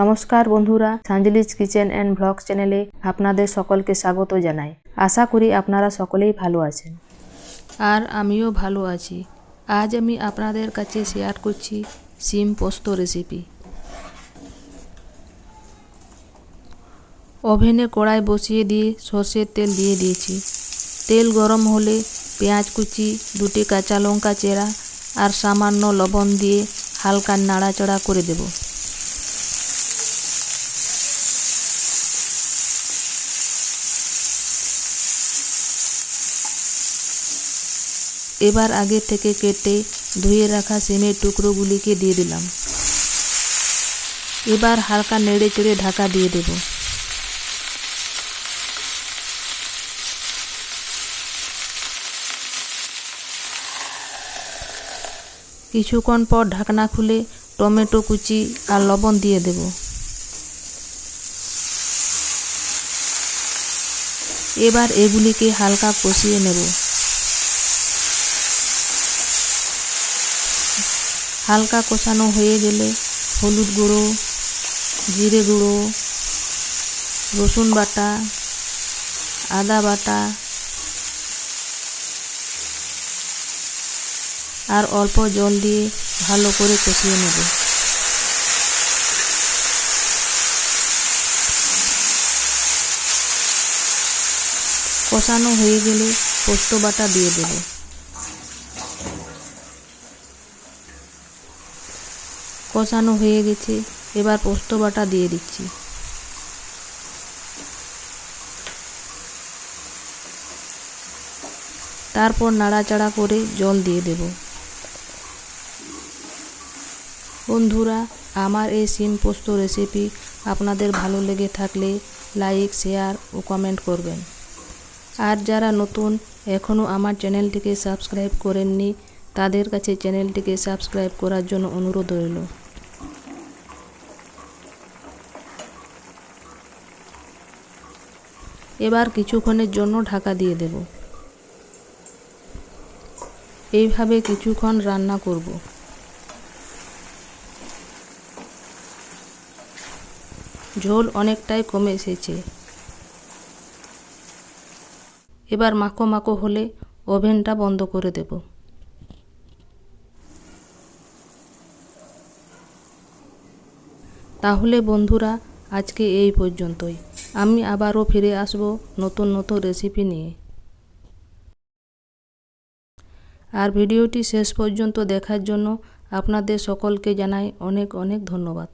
নমস্কার বন্ধুরা সাঞ্জলিজ kitchen and blog চ্যানেলে আপনাদের সকলকে স্বাগত জানাই। আশা করি আপনারা সকলেই ভালো আছেন। আর আমিও ভালো আছি। আজ আমি আপনাদের কাছে শেয়ার করছি সিম পোস্ত রেসিপি ওভেনে কড়াই বসিয়ে দিয়ে সর্ষের তেল দিয়ে দিয়েছি। তেল গরম হলে পেঁয়াজ কুচি, দুটি কাঁচা লঙ্কা চেরা আর সামান্য লবণ দিয়ে হালকা নাড়াচাড়া করে দেব। এবার আগে থেকে কেটে ধুয়ে রাখা সিমের টুকরোগুলিকে দিয়ে দিলাম। এবার হালকা নেড়ে চেড়ে ঢাকা দিয়ে দেব। কিছুক্ষণ পর ঢাকনা খুলে টমেটো কুচি আর লবণ দিয়ে দেব। এবার এগুলিকে হালকা কষিয়ে নেব। হালকা কষানো হয়ে গেলে হলুদ গুঁড়ো, জিরে গুঁড়ো, রসুন বাটা, আদা বাটা আর অল্প জল দিয়ে ভালো করে কষিয়ে নেব। কষানো হয়ে গেলে পোস্ত বাটা দিয়ে দেব। কষানো হয়ে গেছে। এবার পোস্ত বাটা দিয়ে দিচ্ছি। তারপর নাড়াচাড়া করে জল দিয়ে দেব। বন্ধুরা, আমার এই সিম পোস্ত রেসিপি আপনাদের ভালো লেগে থাকলে লাইক, শেয়ার ও কমেন্ট করবেন। আর যারা নতুন এখনও আমার চ্যানেলটিকে সাবস্ক্রাইব করেননি, তাদের কাছে চ্যানেলটিকে সাবস্ক্রাইব করার জন্য অনুরোধ রইল। এবার কিছুক্ষণের জন্য ঢাকা দিয়ে দেব। এইভাবে কিছুক্ষণ রান্না করব। ঝোল অনেকটাই কমে এসেছে। এবার মাখো মাখো হলে ওভেনটা বন্ধ করে দেব। তাহলে বন্ধুরা আজকে এই পর্যন্তই। আমি আবারও ফিরে আসব নতুন নতুন রেসিপি নিয়ে। আর ভিডিওটি শেষ পর্যন্ত দেখার জন্য আপনাদের সকলকে জানাই অনেক অনেক ধন্যবাদ।